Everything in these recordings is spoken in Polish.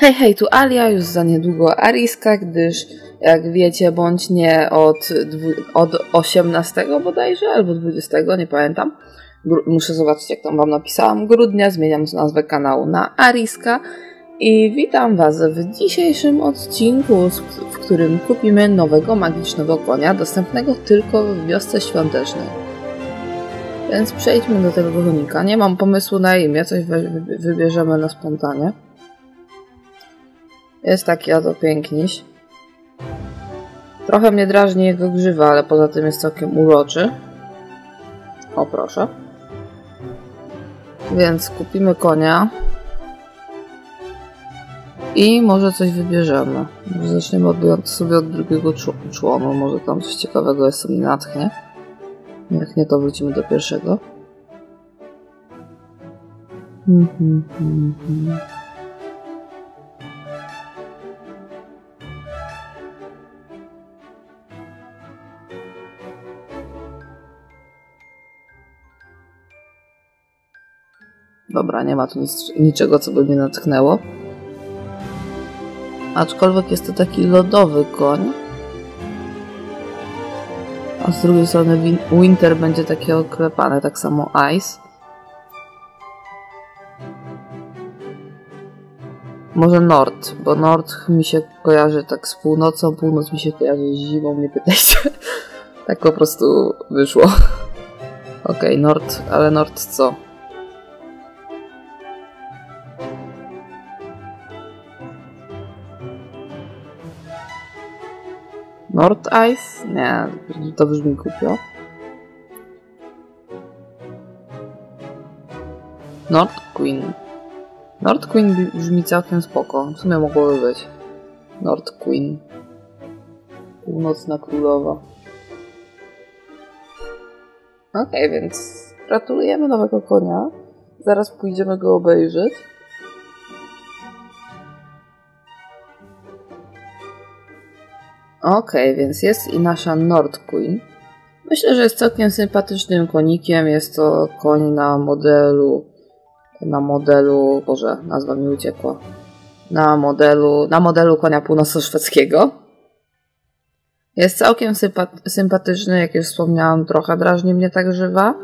Hej, hej, tu Alia, już za niedługo Ariska, gdyż jak wiecie, bądź nie od, od 18 bodajże, albo 20, nie pamiętam. Muszę zobaczyć, jak tam wam napisałam. Grudnia zmieniam nazwę kanału na Ariska i witam was w dzisiejszym odcinku, w którym kupimy nowego magicznego konia, dostępnego tylko w wiosce świątecznej. Więc przejdźmy do tego konika. Nie mam pomysłu na imię, coś wybierzemy na spontanie. Jest taki oto piękniś. Trochę mnie drażni jego grzywa, ale poza tym jest całkiem uroczy. O proszę. Więc kupimy konia. I może coś wybierzemy. Zaczniemy od, sobie od drugiego członu. Może tam coś ciekawego jest, mi natchnie. Jak nie, to wrócimy do pierwszego. Mhm, mhm, Dobra, nie ma tu nic, niczego, co by mnie natchnęło. Aczkolwiek jest to taki lodowy koń. A z drugiej strony win- Winter będzie takie oklepane, tak samo Ice. Może Nord, bo Nord mi się kojarzy tak z północą, północ mi się kojarzy z zimą, nie pytajcie. tak po prostu wyszło. Okej, Nord, ale Nord co? Nord Ice? Nie, to brzmi głupio. Nord Queen. Nord Queen brzmi- całkiem spoko. W sumie mogłoby być. Nord Queen. Północna królowa. Okej, więc gratulujemy nowego konia. Zaraz pójdziemy go obejrzeć. Okej, więc jest i nasza Nord Queen. Myślę, że jest całkiem sympatycznym konikiem. Jest to koń na modelu. Na modelu. Boże, nazwa mi uciekła. Na modelu. Na modelu konia północno-szwedzkiego. Jest całkiem sympa- sympatyczny, jak już wspomniałam, trochę drażni mnie tak żywa.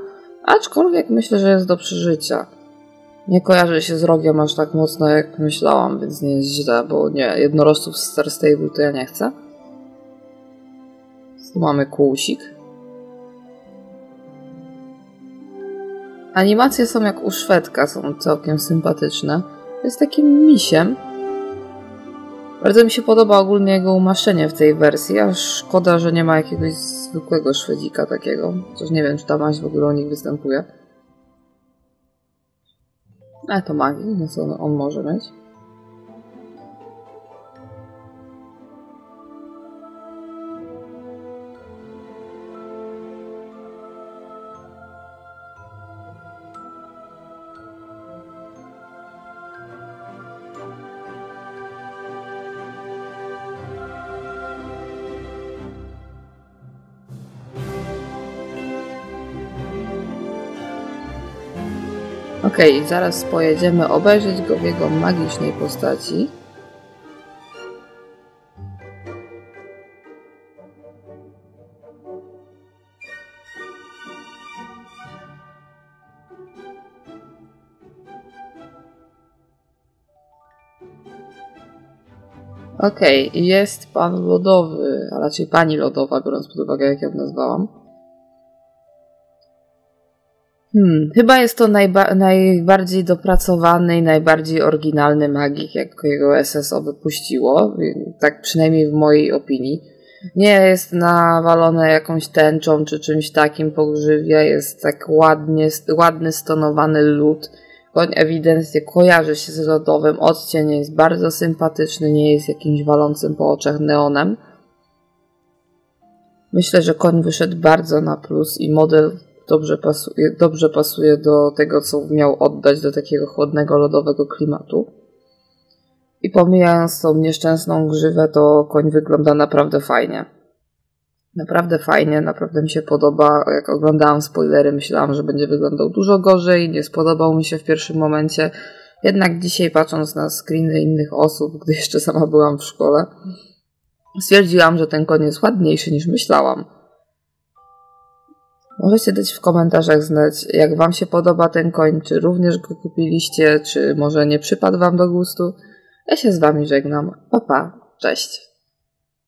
Aczkolwiek myślę, że jest do przeżycia. Nie kojarzy się z rogiem aż tak mocno, jak myślałam, więc nie jest źle, bo nie, jednorożców z Star Stable to ja nie chcę. Tu mamy kłusik. Animacje są jak u Szwedka, są całkiem sympatyczne. Jest takim misiem. Bardzo mi się podoba ogólnie jego umaszczenie w tej wersji, a szkoda, że nie ma jakiegoś zwykłego Szwedzika takiego. Chociaż nie wiem, czy ta maść w ogóle u nich występuje. Ale to magii, no co on, on może mieć. Okej, zaraz pojedziemy obejrzeć go w jego magicznej postaci. Okej, jest pan lodowy, a raczej pani lodowa, biorąc pod uwagę, jak ją nazwałam. Hmm, chyba jest to najba- najbardziej dopracowany i najbardziej oryginalny magik, jak jego SSO wypuściło, tak przynajmniej w mojej opinii. Nie jest nawalone jakąś tęczą czy czymś takim po grzywie, jest tak ładnie, ładny stonowany lód. Koń ewidentnie kojarzy się z lodowym, odcień jest bardzo sympatyczny, nie jest jakimś walącym po oczach neonem. Myślę, że koń wyszedł bardzo na plus i model dobrze pasuje, dobrze pasuje do tego, co miał oddać do takiego chłodnego, lodowego klimatu. I pomijając tą nieszczęsną grzywę, to koń wygląda naprawdę fajnie. Naprawdę fajnie, naprawdę mi się podoba. Jak oglądałam spoilery, myślałam, że będzie wyglądał dużo gorzej. Nie spodobał mi się w pierwszym momencie. Jednak dzisiaj, patrząc na screeny innych osób, gdy jeszcze sama byłam w szkole, stwierdziłam, że ten koń jest ładniejszy niż myślałam. Możecie dać w komentarzach znać, jak Wam się podoba ten koń, czy również go kupiliście, czy może nie przypadł Wam do gustu. Ja się z Wami żegnam. Pa, pa. Cześć.